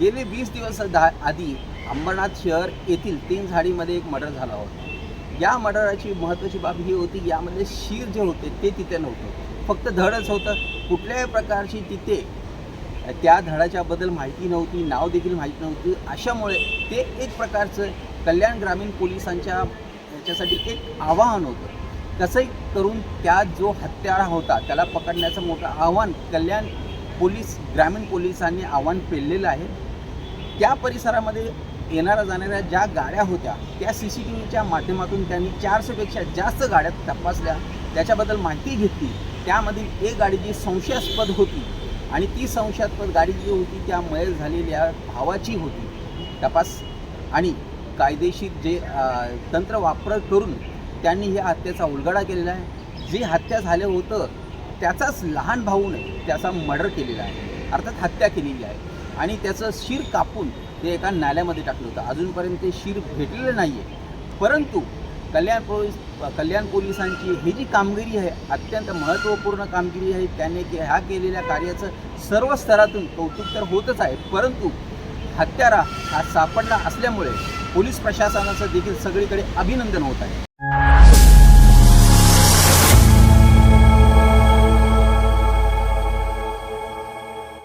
गेले वीस दिवस दा आधी अंबरनाथ शहर येथील तीन झाडीमध्ये एक मर्डर झाला होता. या मर्डराची महत्त्वाची बाब ही होती यामध्ये शीर जे होते ते तिथे नव्हतं. फक्त धडच होतं. कुठल्याही प्रकारची तिथे त्या धडाच्याबद्दल माहिती नव्हती नाव देखील माहिती नव्हती. अशामुळे ते एक प्रकारचं कल्याण ग्रामीण पोलिसांच्या याच्यासाठी एक आवाहन होतं. कसंही करून त्या जो हत्यारा होता त्याला पकडण्याचं मोठं आव्हान कल्याण पोलीस ग्रामीण पोलिसांनी आव्हान पेललेलं आहे. त्या परिसरामध्ये येणाऱ्या जाणाऱ्या ज्या गाड्या होत्या त्या सी सी टी व्हीच्या माध्यमातून त्यांनी चारशेपेक्षा जास्त गाड्या तपासल्या. त्याच्याबद्दल माहिती घेतली. त्यामधील एक गाडी जी संशयास्पद होती आणि ती संशयास्पद गाडी जी होती त्या मयल झालेल्या भावाची होती. तपास आणि कायदेशीर जे तंत्र वापर करून त्यांनी ह्या हत्येचा उलगडा केलेला आहे. जे हत्या झालं होतं त्याचाच लहान भाऊने त्याचा मर्डर केलेला आहे. अर्थात हत्या केलेली आहे. आणि त्याचं शिर कापून ते एका नाल्यामध्ये टाकलं होतं. अजूनपर्यंत ते शिर भेटलेलं नाही आहे परंतु कल्याण पोलीस कल्याण पोलिसांची ही जी कामगिरी आहे अत्यंत महत्त्वपूर्ण कामगिरी आहे. त्याने के ह्या केलेल्या कार्याचं सर्व स्तरातून कौतुक तर होतच आहे. परंतु हत्यारा हा सापडला असल्यामुळे पोलीस प्रशासनाचं देखील सगळीकडे अभिनंदन होत आहे.